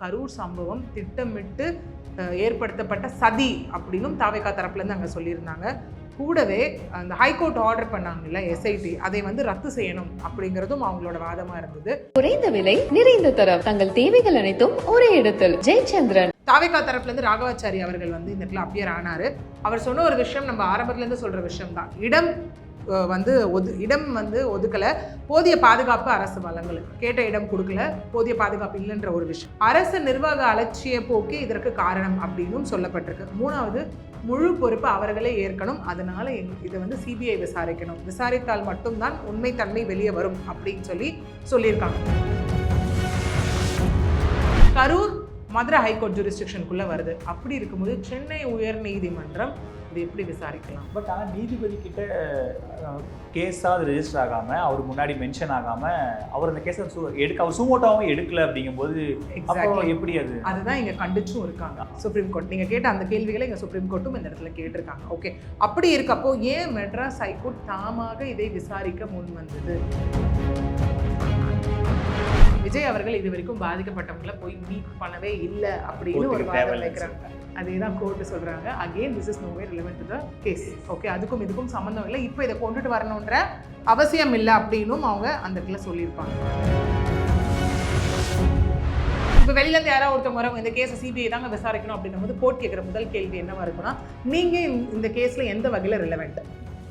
கரூர் சம்பவம் திட்டமிட்டு ஏற்படுத்தப்பட்ட சதி அப்படின்னும் தாவேகா தரப்புலேருந்து அங்கே சொல்லியிருந்தாங்க. கூடவே அந்த ஹைகோர்ட் ஆர்டர் பண்ணாங்கல்ல எஸ்ஐடி அதை வந்து ரத்து செய்யணும் அப்படிங்கிறதும் அவங்களோட வாதமாக இருந்தது. குறைந்த விலை நிறைந்த தரம். தங்கள் தேவைகள் அனைத்தும் ஒரே இடத்தில். ஜெயச்சந்திரன். தாவேகா தரப்புல இருந்து ராகவாச்சாரி அவர்கள் வந்து இந்த இடத்துல அப்பியர் ஆனாரு. அவர் சொன்ன ஒரு விஷயம் நம்ம ஆரம்பத்துல இருந்து சொல்ற விஷயம் தான் இடம் வந்து ஒது இடம் வந்து ஒதுக்கல. போதிய பாதுகாப்பு அரசு வளங்களுக்கு கேட்ட இடம் கொடுக்கல. போதிய பாதுகாப்பு இல்லைன்ற ஒரு விஷயம். அரசு நிர்வாக அலட்சிய போக்கே இதற்கு காரணம் அப்படின்னும் சொல்லப்பட்டிருக்கு. மூணாவது முழு பொறுப்பு அவர்களே ஏற்கணும். அதனால எங்- இதை வந்து சிபிஐ விசாரிக்கணும். விசாரித்தால் மட்டும்தான் உண்மைத்தன்மை வெளியே வரும் அப்படின்னு சொல்லி சொல்லியிருக்காங்க. கரூர் மதுரை ஹைகோர்ட் ஜூரிஸ்டிக்ஷனுக்குள்ளே வருது. அப்படி இருக்கும்போது சென்னை உயர் நீதிமன்றம் இது எப்படி விசாரிக்கலாம்? பட் ஆனால் நீதிபதி கிட்ட கேஸாக அது ரெஜிஸ்டர் ஆகாமல் அவர் முன்னாடி மென்ஷன் ஆகாமல் அவர் அந்த கேஸை எடுக்க அவர் சுமோட்டாவும் எடுக்கல அப்படிங்கும்போது. எப்படி அது? அதுதான் இங்க கண்டிச்சும் இருக்காங்க. சுப்ரீம் கோர்ட் நீங்க கேட்ட அந்த கேள்விகளை இங்க சுப்ரீம் கோர்ட்டும் இந்த இடத்துல கேட்டிருக்காங்க. ஓகே அப்படி இருக்கப்போ ஏன் மெட்ராஸ் ஹைகோர்ட் தாமாக இதை விசாரிக்க முன் வந்தது விஜய் அவர்கள் இது வரைக்கும் பாதிக்கப்பட்டவங்கள போய் மீட் பண்ணவே இல்லை அப்படின்னு ஒரு வாதம் வைக்கிறாங்க. அதே தான் கோர்ட்டு சொல்றாங்க. Again this is no way relevant to the case okay அதுக்கும் இதுக்கும் சம்மந்தம் இல்லை. இப்போ இதை கொண்டுட்டு வரணுன்ற அவசியம் இல்லை அப்படின்னும் அவங்க அந்த இடத்துல சொல்லியிருப்பாங்க. இப்போ வெளியிலேருந்து யாராவது ஒருத்தவங்க வரவங்க இந்த கேஸை சிபிஐ தாங்க விசாரிக்கணும் அப்படின்னும் போது கோர்ட் கேட்குற முதல் கேள்வி என்னவா இருக்குன்னா நீங்கள் இந்த கேஸில் எந்த வகையில் ரிலவெண்ட்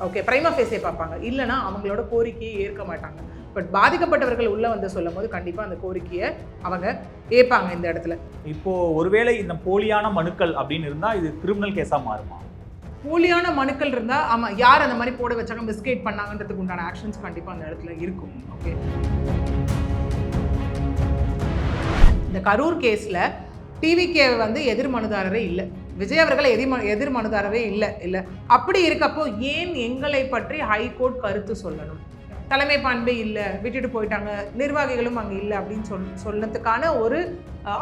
ஓகே பிரைமா ஃபேஸே பார்ப்பாங்க. இல்லைனா அவங்களோட கோரிக்கையை ஏற்க மாட்டாங்க. பட் பாதிக்கப்பட்டவர்கள் உள்ள வந்து சொல்லும் போது கண்டிப்பாக அந்த கோரிக்கையை அவங்க ஏற்பாங்க இந்த இடத்துல. இப்போ ஒருவேளை இந்த போலியான மனுக்கள் அப்படின்னு இருந்தா இது கிரிமினல் கேஸா மாறுமா? போலியான மனுக்கள் இருந்தால் ஆமாம் யார் அந்த மாதிரி போட வச்சாங்க மிஸ்கேட் பண்ணாங்கன்றதுக்கு உண்டான ஆக்ஷன்ஸ் கண்டிப்பாக அந்த இடத்துல இருக்கும். ஓகே இந்த கரூர் கேஸில் டிவிகே வந்து எதிர் மனுதாரரே இல்லை. விஜய் அவர்கள் எதிர் ம எதிர் மனுதாரரே இல்லை இல்லை. அப்படி இருக்கப்போ ஏன் எங்களை பற்றி ஹைகோர்ட் கருத்து சொல்லணும்? தலைமை பண்பே இல்லை விட்டுட்டு போயிட்டாங்க நிர்வாகிகளும் அங்கே இல்லை அப்படின்னு சொல் சொன்னதுக்கான ஒரு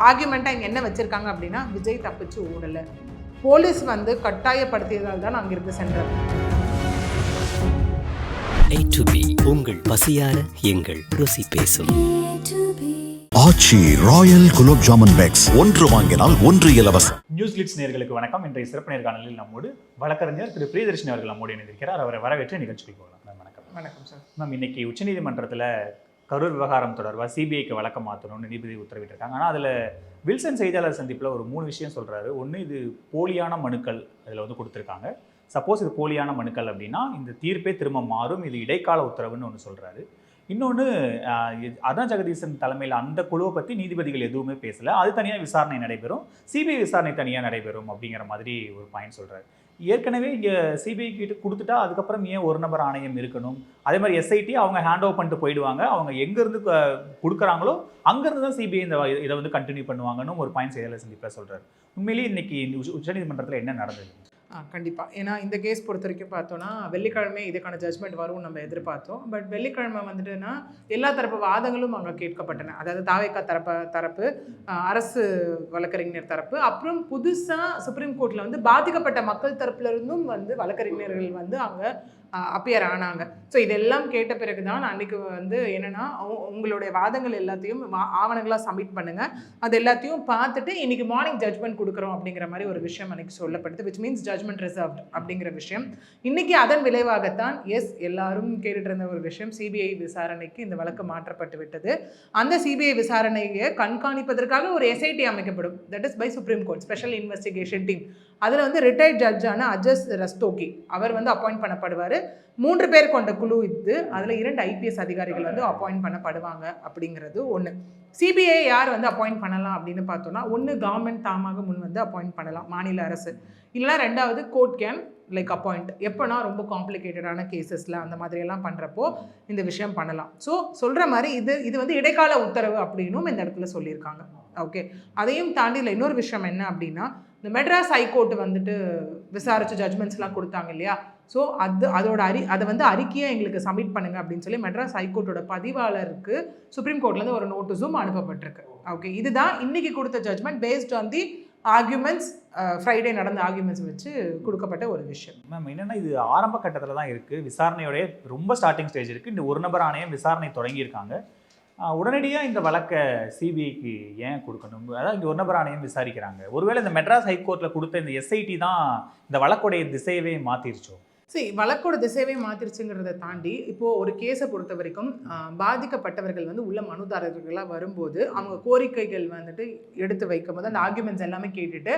ஆர்குமெண்ட்டாக இங்கே என்ன வச்சுருக்காங்க அப்படின்னா விஜய் தப்பிச்சு ஓடலை. போலீஸ் வந்து கட்டாயப்படுத்தியதால் தான் அங்கிருந்து to B உங்கள் பசியார எங்கள் ருசி பேசும். ஆச்சி ராயல் குலோப் ஜாமுன் பேக்ஸ் ஒன்று வாங்கினால் ஒன்று இலவசம். நியூஸ் கிளிட்ஸ் நேர்களுக்கு வணக்கம். இன்றைய சிறப்பு நேர்காணலில் நம்மோடு வழக்கறிஞர் திரு. பிரியதர்ஷினி அவர்கள் நம்மோடு இணைந்திருக்கிறார். அவரை வரவேற்று நிகழ்ச்சிக்கு போகலாம். வணக்கம் சார் மேம் இன்னைக்கு உச்சநீதிமன்றத்தில் கரூர் விவகாரம் தொடர்பாக சிபிஐக்கு வழக்கம் மாற்றணும்னு நீதிபதி உத்தரவிட்டிருக்காங்க. ஆனால் அதில் வில்சன் செய்தியாளர் சந்திப்பில் ஒரு மூணு விஷயம் சொல்கிறாரு ஒன்று இது போலியான மனுக்கள் அதில் வந்து கொடுத்துருக்காங்க. சப்போஸ் இது போலியான மனுக்கள் அப்படின்னா இந்த தீர்ப்பே திரும்ப மாறும். இது இடைக்கால உத்தரவுன்னு ஒன்று சொல்கிறாரு இன்னொன்று அதான் ஜெகதீசன் தலைமையில் அந்த குழுவை பற்றி நீதிபதிகள் எதுவுமே பேசலை. அது தனியாக விசாரணை நடைபெறும். சிபிஐ விசாரணை தனியாக நடைபெறும் அப்படிங்கிற மாதிரி ஒரு பாயிண்ட் சொல்கிறார் ஏற்கனவே இங்கே சிபிஐ கிட்ட கொடுத்துட்டா அதுக்கப்புறம் ஏன் ஒரு நபர் ஆணையம் இருக்கணும்? அதே மாதிரி எஸ்ஐடி அவங்க ஹேண்ட் ஓவர் பண்ணிட்டு போயிடுவாங்க. அவங்க எங்கேருந்து கொடுக்குறாங்களோ அங்கேருந்து தான் சிபிஐ இந்த இதை வந்து கண்டினியூ பண்ணுவாங்கன்னு ஒரு பாயிண்ட் செயலர் சந்திப்பில் சொல்கிறார் உண்மையிலேயே இன்னைக்கு உச்சநீதிமன்றத்தில் என்ன நடந்தது? கண்டிப்பாக ஏன்னா இந்த கேஸ் பொறுத்த வரைக்கும் பார்த்தோன்னா வெள்ளிக்கிழமை இதுக்கான ஜட்மெண்ட் வரும்னு நம்ம எதிர்பார்த்தோம். பட் வெள்ளிக்கிழமை வந்துட்டுன்னா எல்லா தரப்பு வாதங்களும் அங்கே கேட்கப்பட்டன. அதாவது தாவேக்கா தரப்பு தரப்பு அரசு வழக்கறிஞர் தரப்பு. அப்புறம் புதுசாக சுப்ரீம் கோர்ட்டில் வந்து பாதிக்கப்பட்ட மக்கள் தரப்புல இருந்தும் வந்து வழக்கறிஞர்கள் வந்து அங்கே அப்பியர் ஆனாங்க. ஸோ இதெல்லாம் கேட்ட பிறகு தான் அன்றைக்கு வந்து என்னென்னா உங்களுடைய வாதங்கள் எல்லாத்தையும் ஆவணங்களாக சப்மிட் பண்ணுங்கள் அது எல்லாத்தையும் பார்த்துட்டு இன்னைக்கு மார்னிங் ஜட்மெண்ட் கொடுக்குறோம் அப்படிங்கிற மாதிரி ஒரு விஷயம் அன்னைக்கு சொல்லப்படுது விச் மீன்ஸ் ஜட்மெண்ட் ரிசர்வ்ட் அப்படிங்கிற விஷயம். இன்றைக்கி அதன் விளைவாகத்தான் எஸ் எல்லாரும் கேட்டுட்டு இருந்த ஒரு விஷயம் சிபிஐ விசாரணைக்கு இந்த வழக்கு மாற்றப்பட்டு விட்டது. அந்த சிபிஐ விசாரணையை கண்காணிப்பதற்காக ஒரு எஸ்ஐடி அமைக்கப்படும். That is by Supreme Court special investigation team அதில் வந்து ரிட்டையர்ட் ஜட்ஜான அஜஸ் ரஸ்தோகி. அவர் வந்து அப்பாயிண்ட் பண்ணப்படுவார். மூன்று பேர் கொண்ட குழு இது. அதில் இரண்டு ஐபிஎஸ் அதிகாரிகள் வந்து அப்பாயிண்ட் பண்ணப்படுவாங்க அப்படிங்கிறது ஒன்று சிபிஐ யார் வந்து அப்பாயிண்ட் பண்ணலாம் அப்படின்னு பார்த்தோன்னா ஒன்று கவர்மெண்ட் தாமாக முன் வந்து அப்பாயிண்ட் பண்ணலாம் மாநில அரசு. இல்லைனா ரெண்டாவது கோர்ட் கேன் லைக் அப்பாயிண்ட் எப்போனா ரொம்ப காம்ப்ளிகேட்டடான கேசஸில் அந்த மாதிரியெல்லாம் பண்ணுறப்போ இந்த விஷயம் பண்ணலாம். ஸோ சொல்கிற மாதிரி இது இது வந்து இடைக்கால உத்தரவு அப்படின்னும் இந்த இடத்துல சொல்லியிருக்காங்க. ஓகே அதையும் தாண்டியில் இன்னொரு விஷயம் என்ன அப்படின்னா இந்த மெட்ராஸ் ஹைகோர்ட் வந்துட்டு விசாரிச்சு ஜட்மெண்ட்ஸ்லாம் கொடுத்தாங்க இல்லையா? ஸோ அது அதோட அறி அதை வந்து அறிக்கையை எங்களுக்கு சப்மிட் பண்ணுங்க அப்படின்னு சொல்லி மெட்ராஸ் ஹைகோர்ட்டோட பதிவாளருக்கு சுப்ரீம் கோர்ட்லேருந்து ஒரு நோட்டீஸும் அனுப்பப்பட்டிருக்கு. ஓகே இதுதான் இன்னைக்கு கொடுத்த judgment based on the arguments Friday நடந்த ஆர்குமெண்ட்ஸ் வச்சு கொடுக்கப்பட்ட ஒரு விஷயம். மேம் என்னென்னா இது ஆரம்ப கட்டத்தில் தான் இருக்குது விசாரணையோடைய ரொம்ப ஸ்டார்டிங் ஸ்டேஜ் இருக்குது இந்த ஒரு நபர் ஆணையம் விசாரணை தொடங்கியிருக்காங்க. உடனடியாக இந்த வழக்கை சிபிஐக்கு ஏன் கொடுக்கணும்? அதாவது இங்கே ஒரு ஆணையம் விசாரிக்கிறாங்க. ஒருவேளை இந்த மெட்ராஸ் ஹைகோர்ட்டில் கொடுத்த இந்த எஸ்ஐடி தான் இந்த வழக்குடைய திசையவே மாற்றிருச்சோம் சரி வழக்கோட திசையவே மாத்திருச்சுங்கிறத தாண்டி இப்போது ஒரு கேஸை பொறுத்த வரைக்கும் பாதிக்கப்பட்டவர்கள் வந்து உள்ள மனுதாரர்களாக வரும்போது அவங்க கோரிக்கைகள் வந்துட்டு எடுத்து வைக்கும் போது அந்த ஆர்குமெண்ட்ஸ் எல்லாமே கேட்டுட்டு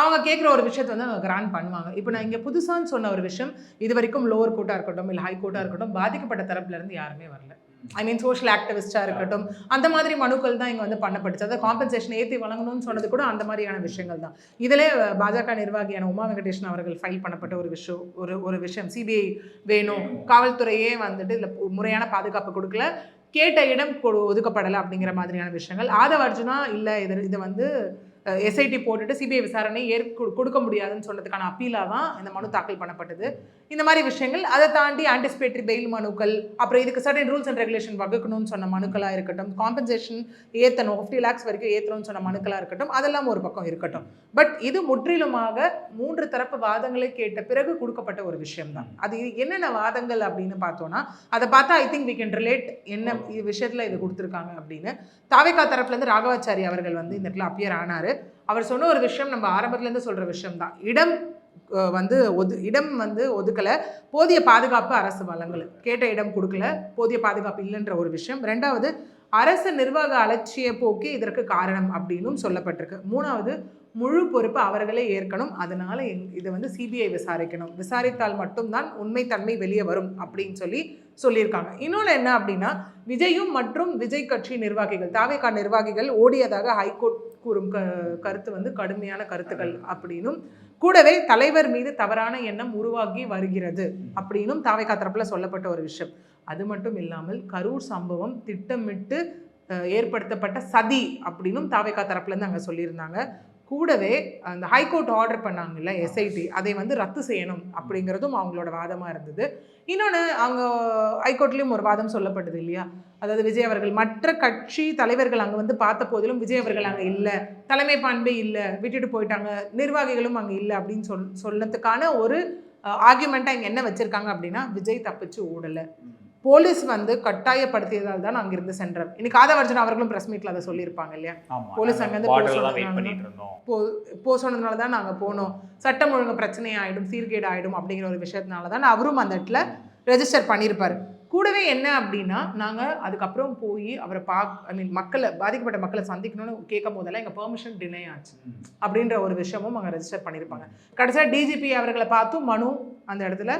அவங்க கேட்குற ஒரு விஷயத்தை வந்து அவங்க கிராண்ட் பண்ணுவாங்க. இப்போ நான் இங்கே புதுசான்னு சொன்ன ஒரு விஷயம் இது வரைக்கும் லோவர் கோர்ட்டாக இருக்கட்டும் இல்லை ஹை கோர்ட்டாக இருக்கட்டும் பாதிக்கப்பட்ட தரப்புலேருந்து யாருமே வரல. ஐ மீன் சோஷியல் ஆக்டிவிஸ்டாக இருக்கட்டும் அந்த மாதிரி மனுக்கள் தான் இங்கே வந்து பண்ணப்பட்டுச்சு. அதாவது காம்பன்சேஷன் ஏற்றி வழங்கணும்னு சொன்னது கூட அந்த மாதிரியான விஷயங்கள் தான். இதிலே பாஜக நிர்வாகியான உமா வெங்கடேஷன் அவர்கள் ஃபைல் பண்ணப்பட்ட ஒரு விஷயம் ஒரு ஒரு விஷயம். சிபிஐ வேணும் காவல்துறையே வந்துட்டு இதில் முறையான பாதுகாப்பு கொடுக்கல கேட்ட இடம் கொடு- ஒதுக்கப்படலை அப்படிங்கிற மாதிரியான விஷயங்கள். ஆதவ அர்ஜுனா இல்லை இது இது வந்து எஸ்ஐடி போட்டுட்டு சிபிஐ விசாரணை ஏற்க கொடுக்க முடியாதுன்னு சொன்னதுக்கான அப்பீலாக தான் இந்த மனு தாக்கல் பண்ணப்பட்டது. இந்த மாதிரி விஷயங்கள் அதை தாண்டி ஆன்டிசிபேட்டரி பெயில் மனுக்கள் அப்புறம் இதுக்கு சர்டன் ரூல்ஸ் அண்ட் ரெகுலேஷன் வகுக்கணும்னு சொன்ன மனுக்களாக இருக்கட்டும் காம்பன்சேஷன் ஏற்றணும் ஃபிஃப்டி லேக்ஸ் வரைக்கும் ஏற்றணும்னு சொன்ன மனுக்களாக இருக்கட்டும் அதெல்லாம் ஒரு பக்கம் இருக்கட்டும். பட் இது முற்றிலுமாக மூன்று தரப்பு வாதங்களை கேட்ட பிறகு கொடுக்கப்பட்ட ஒரு விஷயம் தான் அது என்னென்ன வாதங்கள் அப்படின்னு பார்த்தோன்னா அதை பார்த்தா I think we can relate என்ன விஷயத்தில் இது கொடுத்துருக்காங்க அப்படின்னு. தாவேக்கா தரப்புலேருந்து ராகவாச்சாரி அவர்கள் வந்து இந்த இடத்துல அப்பியர் ஆனார். அவர் சொன்ன ஒரு விஷயம் நம்ம ஆரம்பத்துலேருந்து சொல்கிற விஷயம் தான் இடம் வந்து ஒது இடம் வந்து ஒதுக்கலை போதிய பாதுகாப்பு அரசு வழங்கலை. கேட்ட இடம் கொடுக்கல போதிய பாதுகாப்பு இல்லைன்ற ஒரு விஷயம். ரெண்டாவது அரசு நிர்வாக அலட்சிய போக்கு இதற்கு காரணம் அப்படின்னும் சொல்லப்பட்டிருக்கு. மூணாவது முழு பொறுப்பு அவர்களே ஏற்கணும். அதனால இதை வந்து சிபிஐ விசாரிக்கணும். விசாரித்தால் மட்டும்தான் உண்மைத்தன்மை வெளியே வரும் அப்படின்னு சொல்லி சொல்லியிருக்காங்க. இன்னொன்று என்ன அப்படின்னா விஜயும் மற்றும் விஜய் கட்சி நிர்வாகிகள் தாவேகா நிர்வாகிகள் ஓடியதாக ஹைகோர்ட் கூறும் க கருத்து வந்து கடுமையான கருத்துக்கள் அப்படின்னும். கூடவே தலைவர் மீது தவறான எண்ணம் உருவாகி வருகிறது அப்படின்னும் தாவைக்கா தரப்பில் சொல்லப்பட்ட ஒரு விஷயம். அது மட்டும் இல்லாமல் கரூர் சம்பவம் திட்டமிட்டு ஏற்படுத்தப்பட்ட சதி அப்படின்னும் தாவைக்கா தரப்புலேருந்து அங்கே சொல்லியிருந்தாங்க. கூடவே அந்த ஹைகோர்ட் ஆர்டர் பண்ணாங்கல்ல எஸ்ஐடி அதை வந்து ரத்து செய்யணும் அப்படிங்கிறதும் அவங்களோட வாதமாக இருந்தது. இன்னொன்று அவங்க ஹைகோர்ட்லேயும் ஒரு வாதம் சொல்லப்பட்டது இல்லையா? அதாவது விஜய் அவர்கள் மற்ற கட்சி தலைவர்கள் அங்கே வந்து பார்த்த போதிலும் விஜய் அவர்கள் அங்கே இல்லை. தலைமை பண்பே இல்லை. விட்டுட்டு போயிட்டாங்க. நிர்வாகிகளும் அங்கே இல்லை அப்படின்னு சொல் சொன்னதுக்கான ஒரு ஆர்குமெண்ட்டாக இங்கே என்ன வச்சுருக்காங்க அப்படின்னா விஜய் தப்பிச்சு ஓடலை. போலீஸ் வந்து கட்டாயப்படுத்தியதால் தான் அங்கிருந்து சென்றார் இன்னைக்கு ஆதவர்ஜன் அவர்களும் பிரஸ் மீட்டில் அதை சொல்லியிருப்பாங்க இல்லையா? போலீஸ் அங்கேருந்து போ போ சொன்னதுனால தான் நாங்கள் போனோம். சட்டம் ஒழுங்கு பிரச்சனை ஆகிடும் சீர்கேடு ஆகிடும் அப்படிங்கிற ஒரு விஷயத்தினால தான் அவரும் அந்த இடத்துல ரெஜிஸ்டர் பண்ணியிருப்பார். கூடவே என்ன அப்படின்னா நாங்கள் அதுக்கப்புறம் போய் அவரை பாக் ஐ மீன் மக்களை பாதிக்கப்பட்ட மக்களை சந்திக்கணும்னு கேட்கும் போதெல்லாம் எங்கள் பெர்மிஷன் டினை ஆச்சு. அப்படின்ற ஒரு விஷயமும் அங்கே ரெஜிஸ்டர் பண்ணியிருப்பாங்க. கடைசியாக டிஜிபி அவர்களை பார்த்தும் மனு அந்த இடத்துல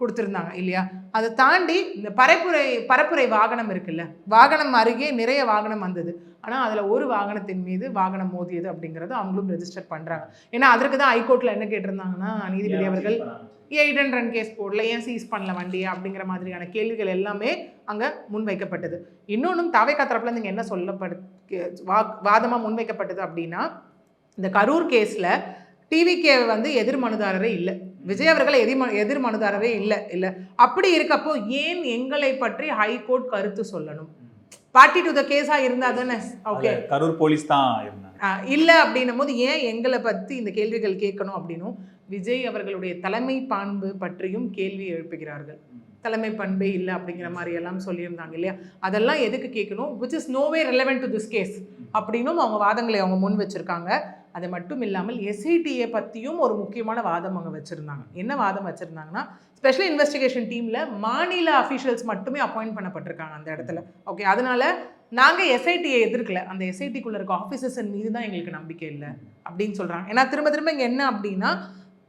கொடுத்துருந்தாங்க இல்லையா? அதை தாண்டி இந்த பரப்புரை பரப்புரை வாகனம் இருக்குல்ல வாகனம் அருகே நிறைய வாகனம் வந்தது. ஆனால் அதில் ஒரு வாகனத்தின் மீது வாகனம் மோதியது அப்படிங்கிறது அவங்களும் ரெஜிஸ்டர் பண்ணுறாங்க ஏன்னா அதற்கு தான் ஹைகோர்ட்டில் என்ன கேட்டிருந்தாங்கன்னா நீதிபதி அவர்கள் ஏன் இடன் ரன் கேஸ் போடல ஏன் சீஸ் பண்ணல வண்டியை? அப்படிங்கிற மாதிரியான கேள்விகள் எல்லாமே அங்கே முன்வைக்கப்பட்டது. இன்னொன்றும் தாவேக்கா தரப்புல இங்க என்ன சொல்லப்படு வா வாதமாக முன்வைக்கப்பட்டது அப்படின்னா இந்த கரூர் கேஸில் டிவிகே வந்து எதிர் மனுதாரரே இல்லை. விஜய் அவர்கள் எதிர் மனு எதிர் மனுதாரரே இல்லை இல்லை. அப்படி இருக்கப்போ ஏன் எங்களை பற்றி ஹைகோர்ட் கருத்து சொல்லணும்? பார்ட்டி டு த கேஸாக இருந்தால் தானே? ஓகே கரூர் போலீஸ் தான் இருந்தாங்க. இல்லை அப்படின்னும் போது ஏன் எங்களை பற்றி இந்த கேள்விகள் கேட்கணும் அப்படின்னும் விஜய் அவர்களுடைய தலைமை பண்பு பற்றியும் கேள்வி எழுப்புகிறார்கள். தலைமை பண்பே இல்லை அப்படிங்கிற மாதிரி எல்லாம் சொல்லியிருந்தாங்க இல்லையா? அதெல்லாம் எதுக்கு கேட்கணும்? Which is no way relevant to this case அப்படின்னும் அவங்க வாதங்களை அவங்க முன் வச்சிருக்காங்க. அது மட்டும் இல்லாமல் எஸ்ஐடியை பற்றியும் ஒரு முக்கியமான வாதம் அங்கே வச்சுருந்தாங்க. என்ன வாதம் வச்சுருந்தாங்கன்னா ஸ்பெஷல் இன்வெஸ்டிகேஷன் டீமில் மாநில அஃபீஷியல்ஸ் மட்டுமே அப்பாயிண்ட் பண்ணப்பட்டிருக்காங்க அந்த இடத்துல. ஓகே அதனால் நாங்கள் எஸ்ஐடியை எதிர்க்கல. அந்த எஸ்ஐடிக்குள்ளே இருக்க ஆஃபீஸர்ஸின் மீது தான் எங்களுக்கு நம்பிக்கை இல்லை அப்படின்னு சொல்கிறாங்க ஏன்னா திரும்ப திரும்ப இங்கே என்ன அப்படின்னா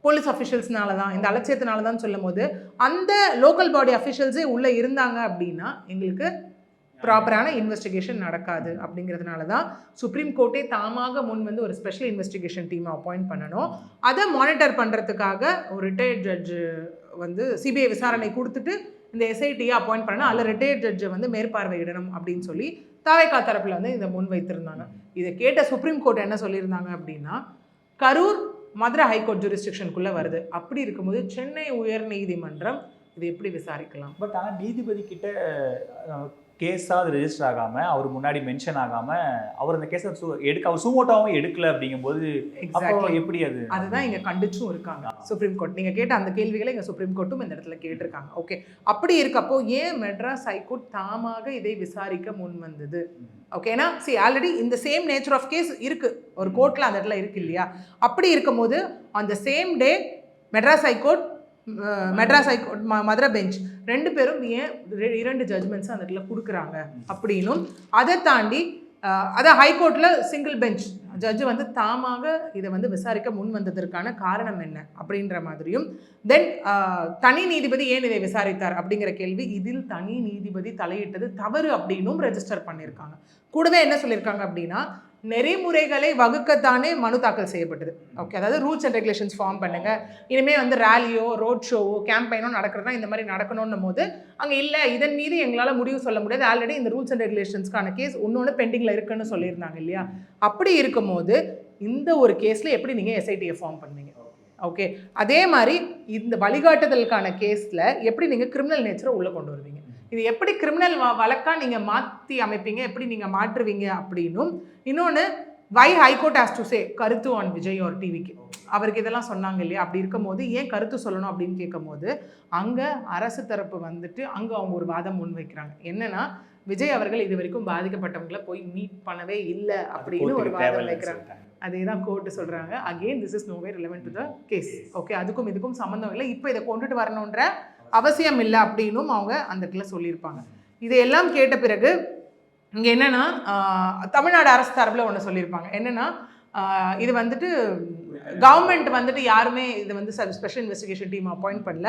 போலீஸ் அஃபிஷியல்ஸ்னால தான் இந்த அலட்சியத்தினால தான் சொல்லும் போது அந்த லோக்கல் பாடி அஃபிஷியல்ஸே உள்ளே இருந்தாங்க அப்படின்னா எங்களுக்கு ப்ராப்பரான இன்வெஸ்டிகேஷன் நடக்காது அப்படிங்கிறதுனால தான் சுப்ரீம் கோர்ட்டே தாமாக முன் வந்து ஒரு ஸ்பெஷல் இன்வெஸ்டிகேஷன் டீமை அப்பாயிண்ட் பண்ணணும். அதை மானிட்டர் பண்ணுறதுக்காக ஒரு ரிட்டையர்ட் ஜட்ஜு வந்து சிபிஐ விசாரணை கொடுத்துட்டு இந்த எஸ்ஐடியை அப்பாயிண்ட் பண்ணணும் அதில் ரிட்டையர்ட் ஜட்ஜை வந்து மேற்பார்வையிடணும் அப்படின்னு சொல்லி தாவேக்கா தரப்பில் வந்து இதை முன் வைத்திருந்தாங்க. இதை கேட்ட சுப்ரீம் கோர்ட் என்ன சொல்லியிருந்தாங்க அப்படின்னா கரூர் மதுரை ஹைகோர்ட் ஜூரிஸ்டிக்ஷனுக்குள்ளே வருது. அப்படி இருக்கும்போது சென்னை உயர் நீதிமன்றம் இதை எப்படி விசாரிக்கலாம்? பட் ஆனால் நீதிபதி கிட்ட கேஸாக அது ரெஜிஸ்டர் ஆகாமல் அவர் முன்னாடி மென்ஷன் ஆகாமல் அவர் அந்த கேஸை எடுக்க அவர் சுமோட்டாவும் எடுக்கல அப்படிங்கும்போது எப்படி அது? அதுதான் இங்க கண்டிச்சும் இருக்காங்க. சுப்ரீம் கோர்ட் நீங்க கேட்ட அந்த கேள்விகளை இங்க சுப்ரீம் கோர்ட்டும் இந்த இடத்துல கேட்டிருக்காங்க. ஓகே அப்படி இருக்கப்போ ஏன் மெட்ராஸ் ஹைகோர்ட் தாமாக இதை விசாரிக்க முன் வந்தது? ஓகே ஏன்னா சி ஆல்ரெடி இந்த சேம் நேச்சர் ஆஃப் கேஸ் இருக்கு. ஒரு கோர்ட்ல அந்த இடத்துல இருக்கு இல்லையா? அப்படி இருக்கும்போது அந்த same day Madras High Court Madras High Court Madurai bench. ரெண்டு பேரும் ஏன் ரெ- இரண்டு ஜட்மெண்ட்ஸ் அந்த இடத்துல கொடுக்குறாங்க அப்படின்னும். அதை தாண்டி அஹ், அதான் ஹைகோர்ட்டில் சிங்கிள் பெஞ்ச் ஜட்ஜு வந்து தாமாக இதை வந்து விசாரிக்க முன் வந்ததற்கான காரணம் என்ன அப்படின்ற மாதிரியும். தென் தனி நீதிபதி ஏன் இதை விசாரித்தார் அப்படிங்கிற கேள்வி இதில் தனி நீதிபதி தலையிட்டது தவறு அப்படின்னும் ரெஜிஸ்டர் பண்ணியிருக்காங்க கூடவே என்ன சொல்லியிருக்காங்க அப்படின்னா நெறிமுறைகளை வகுக்கத்தானே மனு தாக்கல் செய்யப்பட்டது. ஓகே அதாவது ரூல்ஸ் அண்ட் ரெகுலேஷன்ஸ் ஃபார்ம் பண்ணுங்க. இனிமே வந்து ரேலியோ ரோட் ஷோவோ கேம்பெயினோ நடக்கிறதா இந்த மாதிரி நடக்கணும்னும் போது அங்கே இல்லை இதன் மீது எங்களால் முடிவு சொல்ல முடியாது. ஆல்ரெடி இந்த ரூல்ஸ் அண்ட் ரெகுலேஷன்ஸ்க்கான கேஸ் இன்னொன்று பெண்டிங்கில் இருக்குன்னு சொல்லியிருந்தாங்க இல்லையா? அப்படி இருக்கும்போது இந்த ஒரு கேஸில் எப்படி நீங்கள் எஸ்ஐடியை ஃபார்ம் பண்ணுவீங்க? ஓகே அதே மாதிரி இந்த வழிகாட்டுதலுக்கான கேஸில் எப்படி நீங்கள் கிரிமினல் நேச்சரை உள்ளே கொண்டு வருவீங்க? இது எப்படி கிரிமினல் வழக்கா நீங்கள் மாற்றி அமைப்பீங்க? எப்படி நீங்கள் மாற்றுவீங்க அப்படின்னும் இன்னொன்று why High Court has to say கருத்து ஆன் விஜய் ஒரு டிவிக்கு அவருக்கு இதெல்லாம் சொன்னாங்க இல்லையா? அப்படி இருக்கும்போது ஏன் கருத்து சொல்லணும் அப்படின்னு கேட்கும்போது அங்கே அரசு தரப்பு வந்துட்டு அங்கே அவங்க ஒரு வாதம் முன்வைக்கிறாங்க. என்னன்னா விஜய் அவர்கள் இது வரைக்கும் பாதிக்கப்பட்டவங்களை போய் மீட் பண்ணவே இல்லை அப்படின்னு ஒரு வாதம் வைக்கிறாங்க. அதே தான் கோர்ட்டு சொல்கிறாங்க again this is no way relevant to the case okay அதுக்கும் இதுக்கும் சம்மந்தம் இல்லை. இப்போ இதை கொண்டுட்டு வரணுன்ற அவசியம் இல்லை அப்படின்னும் அவங்க அந்த இடத்துல சொல்லியிருப்பாங்க. இதையெல்லாம் கேட்ட பிறகு இங்கே என்னென்னா தமிழ்நாடு அரசு தரப்பில் ஒன்று சொல்லியிருப்பாங்க. என்னென்னா இது வந்துட்டு கவர்மெண்ட் வந்துட்டு யாருமே இது வந்து ஸ்பெஷல் இன்வெஸ்டிகேஷன் டீம் அப்பாயிண்ட் பண்ணல.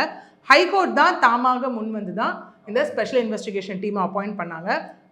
ஹைகோர்ட் தான் தாமாக முன் வந்து தான் இந்த ஸ்பெஷல் இன்வெஸ்டிகேஷன் டீமை அப்பாயிண்ட் பண்ணாங்க.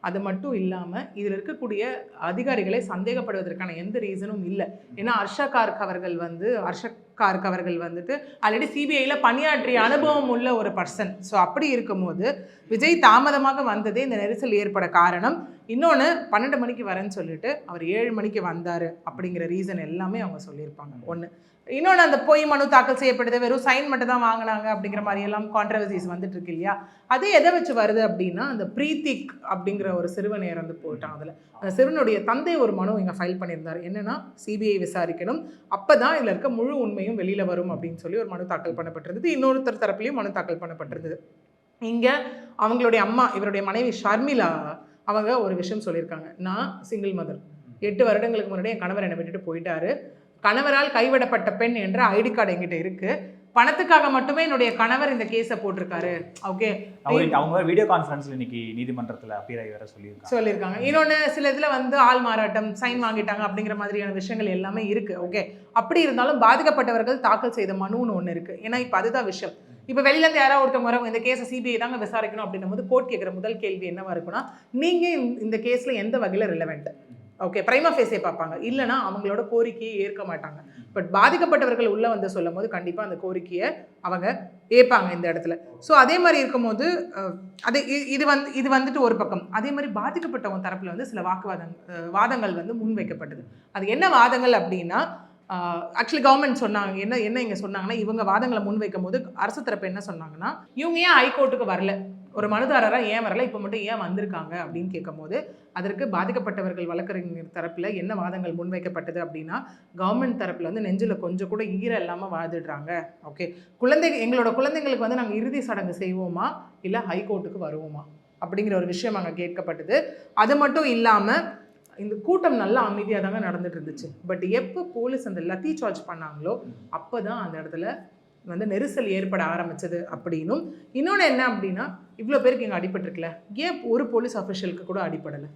அது மட்டும் இல்லாமல் இதில் இருக்கக்கூடிய அதிகாரிகளை சந்தேகப்படுவதற்கான எந்த ரீசனும் இல்லை. ஏன்னா ஹர்ஷா கார்க் அவர்கள் வந்து ஹர்ஷக் கார்க் அவர்கள் வந்துட்டு ஆல்ரெடி சிபிஐயில் பணியாற்றிய அனுபவம் உள்ள ஒரு பர்சன் ஸோ அப்படி இருக்கும்போது விஜய் தாமதமாக வந்ததே இந்த நெரிசல் ஏற்பட காரணம். இன்னொன்று பன்னெண்டு மணிக்கு வரேன்னு சொல்லிட்டு அவர் ஏழு மணிக்கு வந்தார் அப்படிங்கிற ரீசன் எல்லாமே அவங்க சொல்லியிருப்பாங்க. ஒன்று இன்னொன்று அந்த பொய் மனு தாக்கல் செய்யப்படுது வெறும் சைன் மட்டும் தான் வாங்கினாங்க அப்படிங்கிற மாதிரி எல்லாம் கான்ட்ரவர்சிஸ் வந்துட்டு இருக்கு இல்லையா? அது எதை வச்சு வருது அப்படின்னா அந்த பிரீத்திக் அப்படிங்கிற ஒரு சிறுவன் இறந்து போயிட்டான் அதில். சிறுவனுடைய தந்தை ஒரு மனு இங்கே ஃபைல் பண்ணியிருந்தார். என்னென்னா சிபிஐ விசாரிக்கணும். அப்போ தான் இதில் இருக்க முழு உண்மையும் வெளியில் வரும் அப்படின்னு சொல்லி ஒரு மனு தாக்கல் பண்ணப்பட்டிருந்தது. இன்னொருத்தர் தரப்புலையும் மனு தாக்கல் பண்ணப்பட்டிருந்தது. இங்கே அவங்களுடைய அம்மா இவருடைய மனைவி ஷர்மிளா அவங்க ஒரு விஷயம் சொல்லியிருக்காங்க. நான் சிங்கிள் மதர் எட்டு வருடங்களுக்கு முன்னாடி என் கணவர் என்னை விட்டுட்டு போயிட்டாரு. கணவரால் கைவிடப்பட்ட பெண் என்ற ஐடி கார்டு என்கிட்ட இருக்குது பணத்துக்காக மட்டுமே என்னுடைய கணவர் இந்த கேஸை போட்டிருக்காரு. ஓகே அவங்க வீடியோ கான்ஃபரன்ஸ்ல இன்னைக்கு நீதிமன்றத்தில் அப்பீர் ஆகி வர சொல்லியிருக்காங்க. சொல்லியிருக்காங்க. இன்னொன்று சில இதில் வந்து ஆள் மாறாட்டம் சைன் வாங்கிட்டாங்க அப்படிங்கிற மாதிரியான விஷயங்கள் எல்லாமே இருக்கு. ஓகே அப்படி இருந்தாலும் பாதிக்கப்பட்டவர்கள் தாக்கல் செய்த மனுன்னு ஒன்று இருக்கு. ஏன்னா இப்போ அதுதான் விஷயம். இப்போ வெளியிலேருந்து யாராவது ஒருத்தவங்க வரவங்க இந்த கேஸை சிபிஐ தாங்க விசாரிக்கணும் அப்படின்னும் போது கோர்ட் கேட்குற முதல் கேள்வி என்னவா இருக்குன்னா நீங்கள் இந்த கேஸில் எந்த வகையில் ரிலவெண்ட் ஓகே பிரைமா ஃபேஸே பார்ப்பாங்க. இல்லைனா அவங்களோட கோரிக்கையை ஏற்க மாட்டாங்க. பட் பாதிக்கப்பட்டவர்கள் உள்ளே வந்து சொல்லும் போது கண்டிப்பாக அந்த கோரிக்கையை அவங்க ஏற்பாங்க இந்த இடத்துல. ஸோ அதே மாதிரி இருக்கும்போது அது இது வந்து இது வந்துட்டு ஒரு பக்கம். அதே மாதிரி பாதிக்கப்பட்டவங்க தரப்பில் வந்து சில வாக்குவாதம் வாதங்கள் வந்து முன்வைக்கப்பட்டது அது என்ன வாதங்கள் அப்படின்னா ஆக்சுவலி கவர்மெண்ட் சொன்னாங்க என்ன என்ன இங்கே சொன்னாங்கன்னா இவங்க வாதங்களை முன்வைக்கும் போது அரசு தரப்பு என்ன சொன்னாங்கன்னா இவங்க ஏன் ஹைகோர்ட்டுக்கு வரல? ஒரு மனுதாரராக ஏன் வரல? இப்போ மட்டும் ஏன் வந்திருக்காங்க? அப்படின்னு கேட்கும்போது அதற்கு பாதிக்கப்பட்டவர்கள் வழக்கறிஞர் தரப்பில் என்ன வாதங்கள் முன்வைக்கப்பட்டது அப்படின்னா கவர்மெண்ட் தரப்பில் வந்து நெஞ்சில் கொஞ்சம் கூட ஈரம் இல்லாமல் வாதிடுறாங்க ஓகே குழந்தை எங்களோட குழந்தைங்களுக்கு வந்து நாங்கள் இறுதி சடங்கு செய்வோமா? இல்லை ஹைகோர்ட்டுக்கு வருவோமா? அப்படிங்கிற ஒரு விஷயம் அங்கே கேட்கப்பட்டது. அது மட்டும் இல்லாமல் இந்த கூட்டம் நல்லா அமைதியாக தாங்க நடந்துட்டு இருந்துச்சு. பட் எப்போ போலீஸ் அந்த லத்தி சார்ஜ் பண்ணாங்களோ அப்போ தான் அந்த இடத்துல வந்து நெரிசல் ஏற்பட ஆரம்பிச்சது அப்படின்னும். இன்னொன்று என்ன அப்படின்னா இவ்வளோ பேருக்கு இங்கே அடிபட்டிருக்கல ஏன் ஒரு போலீஸ் அஃபிஷியலுக்கு கூட அடிபடலை?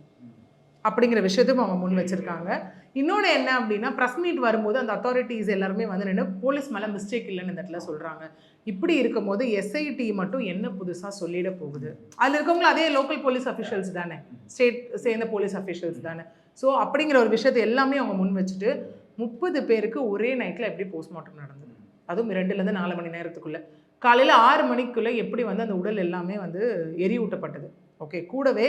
அப்படிங்கிற விஷயத்தையும் அவங்க முன் வச்சுருக்காங்க. இன்னொன்று என்ன அப்படின்னா ப்ரெஸ் மீட் வரும்போது அந்த அத்தாரிட்டிஸ் எல்லாருமே வந்து நின்று போலீஸ் மேலே மிஸ்டேக் இல்லைன்னு இந்த இடத்துல சொல்கிறாங்க இப்படி இருக்கும்போது எஸ்ஐடி மட்டும் என்ன புதுசாக சொல்லிட போகுது? அதில் இருக்கவங்களும் அதே லோக்கல் போலீஸ் அஃபிஷியல்ஸ் தானே. ஸ்டேட் சேர்ந்த போலீஸ் அஃபிஷியல்ஸ் தானே. ஸோ அப்படிங்கிற ஒரு விஷயத்தை எல்லாமே அவங்க முன் வச்சுட்டு முப்பது பேருக்கு ஒரே நைட்டில் எப்படி போஸ்ட்மார்ட்டம் நடந்தது? அதுவும் ரெண்டுலேருந்து நாலு மணி நேரத்துக்குள்ளே. காலையில் ஆறு மணிக்குள்ளே எப்படி வந்து அந்த உடல் எல்லாமே வந்து எரியூட்டப்பட்டது. ஓகே கூடவே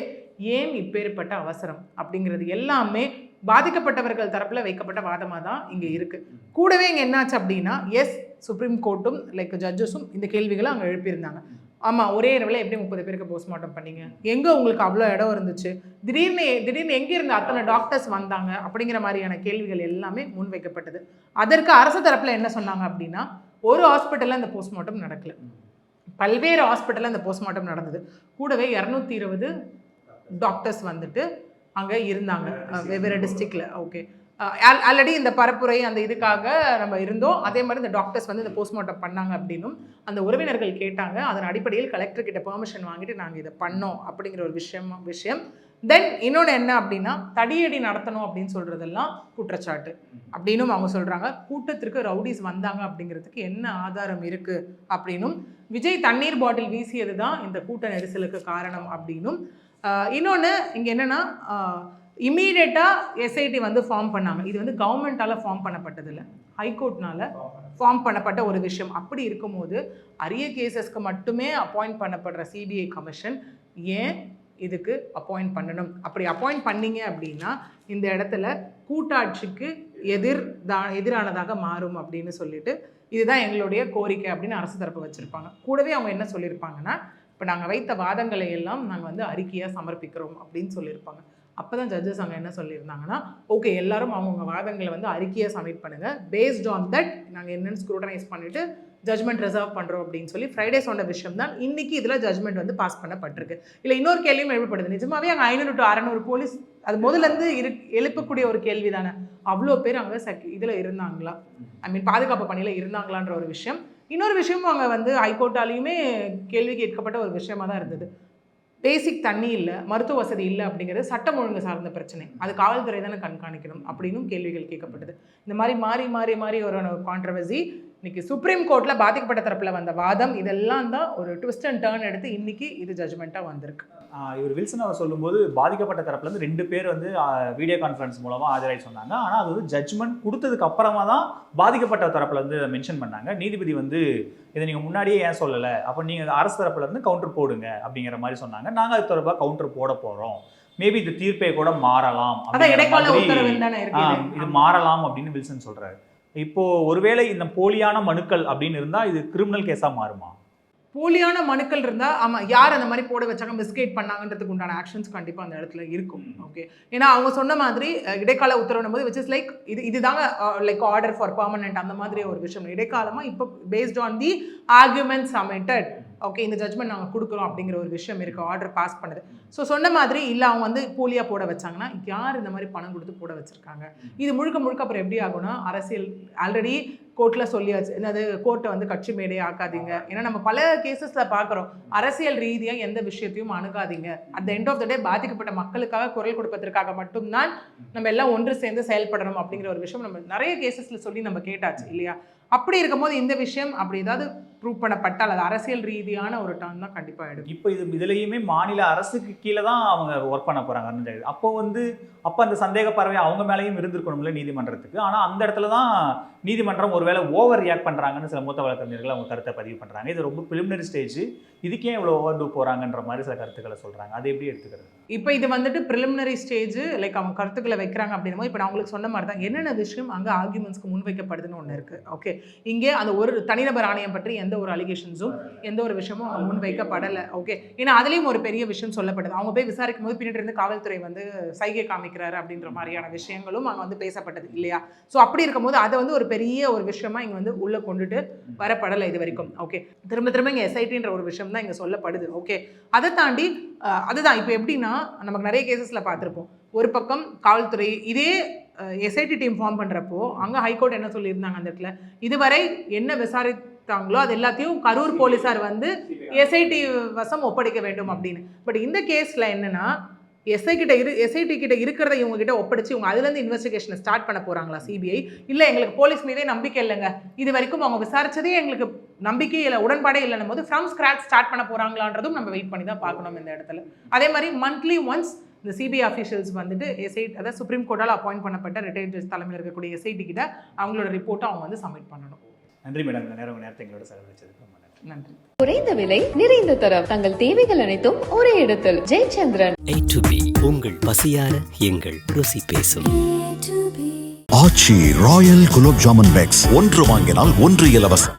ஏன் இப்பேற்பட்ட அவசரம் அப்படிங்கிறது எல்லாமே பாதிக்கப்பட்டவர்கள் தரப்பில் வைக்கப்பட்ட வாதமாக தான் இங்கே இருக்குது கூடவே இங்கே என்னாச்சு அப்படின்னா எஸ் சுப்ரீம் கோர்ட்டும் லைக் ஜட்ஜஸும் இந்த கேள்விகளை அங்கே எழுப்பியிருந்தாங்க. ஆமாம் ஒரே இரவில் எப்படி முப்பது பேருக்கு போஸ்ட்மார்ட்டம் பண்ணீங்க? எங்கே உங்களுக்கு அவ்வளோ இடம் இருந்துச்சு? திடீர்னு திடீர்னு எங்கே இருந்து அத்தனை டாக்டர்ஸ் வந்தாங்க? அப்படிங்கிற மாதிரியான கேள்விகள் எல்லாமே முன்வைக்கப்பட்டது அதற்கு அரசு தரப்பில் என்ன சொன்னாங்க அப்படின்னா ஒரு ஹாஸ்பிட்டலில் அந்த போஸ்ட்மார்ட்டம் நடக்கல. பல்வேறு ஹாஸ்பிட்டலில் அந்த போஸ்ட்மார்ட்டம் நடந்தது. கூடவே இரநூத்தி இருபது டாக்டர்ஸ் வந்துட்டு அங்கே இருந்தாங்க. வெவ்வேறு டிஸ்ட்ரிக்டில் ஓகே ஆல்ரெடி இந்த பரப்புரை அந்த இதுக்காக நம்ம இருந்தோம். அதே மாதிரி இந்த டாக்டர்ஸ் வந்து இந்த போஸ்ட்மார்ட்டம் பண்ணாங்க அப்படின்னும் அந்த உறவினர்கள் கேட்டாங்க. அதன் அடிப்படையில் கலெக்டர் கிட்ட பெர்மிஷன் வாங்கிட்டு நாங்கள் இதை பண்ணோம் அப்படிங்கிற ஒரு விஷயம் விஷயம். தென் இன்னொன்று என்ன அப்படின்னா தடியடி நடத்தணும் அப்படின்னு சொல்கிறதெல்லாம் குற்றச்சாட்டு அப்படின்னும் அவங்க சொல்கிறாங்க கூட்டத்திற்கு ரவுடிஸ் வந்தாங்க அப்படிங்கிறதுக்கு என்ன ஆதாரம் இருக்குது அப்படின்னும் விஜய் தண்ணீர் பாட்டில் வீசியது தான் இந்த கூட்ட நெரிசலுக்கு காரணம் அப்படின்னும். இன்னொன்று இங்கே என்னென்னா இமீடியட்டாக எஸ்ஐடி வந்து ஃபார்ம் பண்ணாங்க இது வந்து கவர்மெண்ட்டால் ஃபார்ம் பண்ணப்பட்டதில்லை. ஹைகோர்ட்னால் ஃபார்ம் பண்ணப்பட்ட ஒரு விஷயம். அப்படி இருக்கும்போது அரிய கேசஸ்க்கு மட்டுமே அப்பாயிண்ட் பண்ணப்படுற சிபிஐ கமிஷன் ஏன் இதுக்கு அப்பாயிண்ட் பண்ணணும்? அப்படி அப்பாயிண்ட் பண்ணீங்க அப்படின்னா இந்த இடத்துல கூட்டாட்சிக்கு எதிர் தான் எதிரானதாக மாறும் அப்படின்னு சொல்லிட்டு இதுதான் எங்களுடைய கோரிக்கை அப்படின்னு அரசு தரப்பு வச்சுருப்பாங்க. கூடவே அவங்க என்ன சொல்லியிருப்பாங்கன்னா இப்போ நாங்கள் வைத்த வாதங்களை எல்லாம் நாங்கள் வந்து அறிக்கையாக சமர்ப்பிக்கிறோம் அப்படின்னு சொல்லியிருப்பாங்க. அப்போ தான் ஜட்ஜஸ் அங்கே என்ன சொல்லியிருந்தாங்கன்னா ஓகே எல்லாரும் அவங்கவுங்க வாதங்களை வந்து அறிக்கையாக சப்மிட் பண்ணுங்கள் பேஸ்ட் ஆன் தட் நாங்கள் என்னென்னு ஸ்க்ரூட்டனைஸ் பண்ணிவிட்டு ஜட்மெண்ட் ரிசர்வ் பண்ணுறோம் அப்படின்னு சொல்லி ஃப்ரைடே சொன்ன விஷயம் தான் இன்னைக்கு இதில் ஜட்மெண்ட் வந்து பாஸ் பண்ணப்பட்டிருக்கு. இல்லை இன்னொரு கேள்வியும் எழுப்பப்படுது. நிஜமாவே அங்கே ஐநூறு டு அறநூறு போலீஸ் அது முதல்லேருந்து இரு எழுப்பக்கூடிய ஒரு கேள்வி தானே. அவ்வளோ பேர் அங்கே செக் இதில் இருந்தாங்களா? ஐ மீன் பாதுகாப்பு பணியில் இருந்தாங்களான்ற ஒரு விஷயம். இன்னொரு விஷயமும் அங்கே வந்து ஹைகோர்ட்டாலையுமே கேள்வி கேட்கப்பட்ட ஒரு விஷயமா தான் இருந்தது. பேசிக் தண்ணி இல்லை மருத்துவ வசதி இல்லை அப்படிங்கிறது சட்டம் ஒழுங்கு சார்ந்த பிரச்சனை. அது காவல்துறை தானே கண்காணிக்கணும் அப்படின்னும் கேள்விகள் கேட்கப்பட்டது. இந்த மாதிரி மாறி மாறி மாறி ஒரு கான்ட்ரவர்சி இன்னைக்கு சுப்ரீம் கோர்ட்டில் பாதிக்கப்பட்ட தரப்பில் வந்த வாதம் இதெல்லாம் தான் ஒரு ட்விஸ்ட் அண்ட் டேர்ன் எடுத்து இன்னைக்கு இது ஜட்மெண்ட்டாக வந்திருக்கு. இவர் வில்சன் அவர் சொல்லும்போது பாதிக்கப்பட்ட தரப்புல இருந்து ரெண்டு பேர் வந்து வீடியோ கான்ஃபரன்ஸ் மூலமா ஆஜராகி சொன்னாங்க. ஆனா அது வந்து ஜட்ஜ்மெண்ட் கொடுத்ததுக்கு அப்புறமா தான் பாதிக்கப்பட்ட தரப்புல இருந்து மென்ஷன் பண்ணாங்க. நீதிபதி வந்து இதை நீங்க முன்னாடியே ஏன் சொல்லல? அப்போ நீங்க அரசு தரப்புல இருந்து கவுண்டர் போடுங்க அப்படிங்கிற மாதிரி சொன்னாங்க. நாங்க அது தொடர்பாக கவுண்டர் போட போறோம். மேபி இந்த தீர்ப்பே கூட மாறலாம் இது மாறலாம் அப்படின்னு வில்சன் சொல்றாரு. இப்போ ஒருவேளை இந்த போலியான மனுக்கள் அப்படின்னு இருந்தா இது கிரிமினல் கேஸா மாறுமா? போலியான மனுக்கள் இருந்தால் ஆமாம் யார் அந்த மாதிரி போட வச்சாங்க மிஸ்கேட் பண்ணாங்கன்றதுக்கு உண்டான ஆக்ஷன்ஸ் கண்டிப்பாக அந்த இடத்துல இருக்கும். ஓகே ஏன்னா அவங்க சொன்ன மாதிரி இடைக்கால உத்தரவுனும் போது விச் இஸ் லைக் இது இதுதாங்க லைக் ஆர்டர் ஃபார் பர்மனெண்ட் அந்த மாதிரி ஒரு விஷயம். இடைக்காலமாக இப்போ based on the argument submitted okay இந்த ஜட்மெண்ட் நாங்கள் கொடுக்குறோம் அப்படிங்கிற ஒரு விஷயம் இருக்குது ஆர்டர் பாஸ் பண்ணுது. ஸோ சொன்ன மாதிரி இல்லை அவங்க வந்து போலியாக போட வச்சாங்கன்னா யார் இந்த மாதிரி பணம் கொடுத்து போட வச்சிருக்காங்க? இது முழுக்க முழுக்க அப்புறம் எப்படி ஆகும்னா அரசியல் ஆல்ரெடி கோர்ட்டில் சொல்லியாச்சு. என்னது கோர்ட்டை வந்து கட்சி மேடையே ஆக்காதீங்க. ஏன்னா நம்ம பல கேசஸில் பார்க்குறோம் அரசியல் ரீதியாக எந்த விஷயத்தையும் அணுகாதீங்க. At the end of the day பாதிக்கப்பட்ட மக்களுக்காக குரல் கொடுப்பதற்காக மட்டும்தான் நம்ம எல்லாம் ஒன்று சேர்ந்து செயல்படணும் அப்படிங்கிற ஒரு விஷயம் நம்ம நிறைய கேசஸில் சொல்லி நம்ம கேட்டாச்சு இல்லையா? அப்படி இருக்கும்போது இந்த விஷயம் அப்படி ஏதாவது ப்ரூவ் பண்ணப்பட்டால் அது அரசியல் ரீதியான ஒரு டர்ன் தான் கண்டிப்பாக எடுக்கும். இப்போ இது இதுலயுமே மாநில அரசுக்கு கீழே தான் அவங்க ஒர்க் பண்ண ஜெகதீஷ். அப்போ வந்து அப்போ அந்த சந்தேக பார்வை அவங்க மேலேயும் இருந்திருக்கணும்ல நீதிமன்றத்துக்கு. ஆனா அந்த இடத்துல தான் நீதிமன்றம் ஒருவேளை ஓவர் ரியாக்ட் பண்றாங்கன்னு சில மூத்த வழக்கறிஞர்கள் அவங்க கருத்தை பதிவு பண்றாங்க. இது ரொம்ப பிலிமினரி ஸ்டேஜ் இதுக்கே இவ்வளோ ஓவர் டூ போறாங்கன்ற மாதிரி சில கருத்துக்களை சொல்றாங்க. அது எப்படி எடுத்துக்கிறது? இப்போ இது வந்துட்டு ப்ரிலிமினரி ஸ்டேஜ் லைக் அவங்க கருத்துக்களை வைக்கிறாங்க அப்படின்னும் இப்போ நான் உங்களுக்கு சொன்ன மாதிரி தான் என்னென்ன விஷயம் அங்கே ஆர்குமெண்ட்ஸ்க்கு முன்வைக்கப்படுதுன்னு ஒன்று இருக்குது ஓகே இங்கே அந்த ஒரு தனிநபர் ஆணையம் பற்றி எந்த ஒரு அலிகேஷன்ஸும் எந்த ஒரு விஷயமும் அவங்க முன்வைக்கப்படலை ஓகே ஏன்னா அதுலேயும் ஒரு பெரிய விஷயம் சொல்லப்படுது. அவங்க போய் விசாரிக்கும் போது பின்னாடி இருந்து காவல்துறை வந்து சைகை காமிக்கிறாரு அப்படின்ற மாதிரியான விஷயங்களும் அங்கே வந்து பேசப்பட்டது இல்லையா? ஸோ அப்படி இருக்கும்போது அதை வந்து ஒரு பெரிய ஒரு விஷயமா இங்கே வந்து உள்ளே கொண்டுட்டு வரப்படலை இது வரைக்கும். ஓகே திரும்ப திரும்ப இங்கே எஸ்ஐடின்ற ஒரு விஷயம் தான் இங்கே சொல்லப்படுது. ஓகே அதை தாண்டி அதுதான் இப்போ எப்படின்னா நமக்கு நிறைய கேசஸில் பார்த்துருப்போம். ஒரு பக்கம் காவல்துறை இதே எஸ்ஐடி டீம் ஃபார்ம் பண்ணுறப்போ அங்கே ஹைகோர்ட் என்ன சொல்லியிருந்தாங்க அந்த இடத்துல? இதுவரை என்ன விசாரித்தாங்களோ அது எல்லாத்தையும் கரூர் போலீஸார் வந்து எஸ்ஐடி வசம் ஒப்படைக்க வேண்டும் அப்படின்னு. பட் இந்த கேஸில் என்னன்னா எஸ்ஐ கிட்ட இரு எஸ்ஐடி கிட்ட இருக்கிறத இவங்க கிட்ட ஒப்படைச்சு இவங்க அதுலேருந்து இன்வெஸ்டிகேஷனை ஸ்டார்ட் பண்ண போறாங்களா சிபிஐ இல்லை எங்களுக்கு போலீஸ் மீதே நம்பிக்கை இல்லைங்க. இது வரைக்கும் அவங்க விசாரிச்சதே எங்களுக்கு நம்பிக்கை இல்லை உடன்பாடே இல்லைன்னும் போது ஃப்ரம் ஸ்கிராச் ஸ்டார்ட் பண்ண போறாங்களான்றதும் நம்ம வெயிட் பண்ணி தான் பார்க்கணும் இந்த இடத்துல. அதே மாதிரி மந்த்லி ஒன்ஸ் இந்த சிபிஐ அஃபிஷியல்ஸ் வந்துட்டு எஸ்ஐ அதாவது சுப்ரீம் கோர்ட்டால் அப்பாயிண்ட் பண்ணப்பட்ட ரிட்டையர்ட் ஜட்ஜ் தலைமையில் இருக்கக்கூடிய எஸ்ஐடி கிட்ட அவங்களோட ரிப்போர்ட்டை அவங்க வந்து சப்மிட் பண்ணணும். நன்றி மேடம். இந்த நேரம் நேரத்தை எங்களோட செலவழிச்சதுக்கு ரொம்ப நன்றி. நன்றி. குறைந்த விலை நிறைந்த தரம். தங்கள் தேவைகள் அனைத்தும் ஒரே இடத்தில். ஜெயச்சந்திரன். A to B உங்கள் பசியார எங்கள் ருசி பேசும். Aachi royal gulab jamun packs. ஒன்று வாங்கினால் ஒன்று இலவசம்.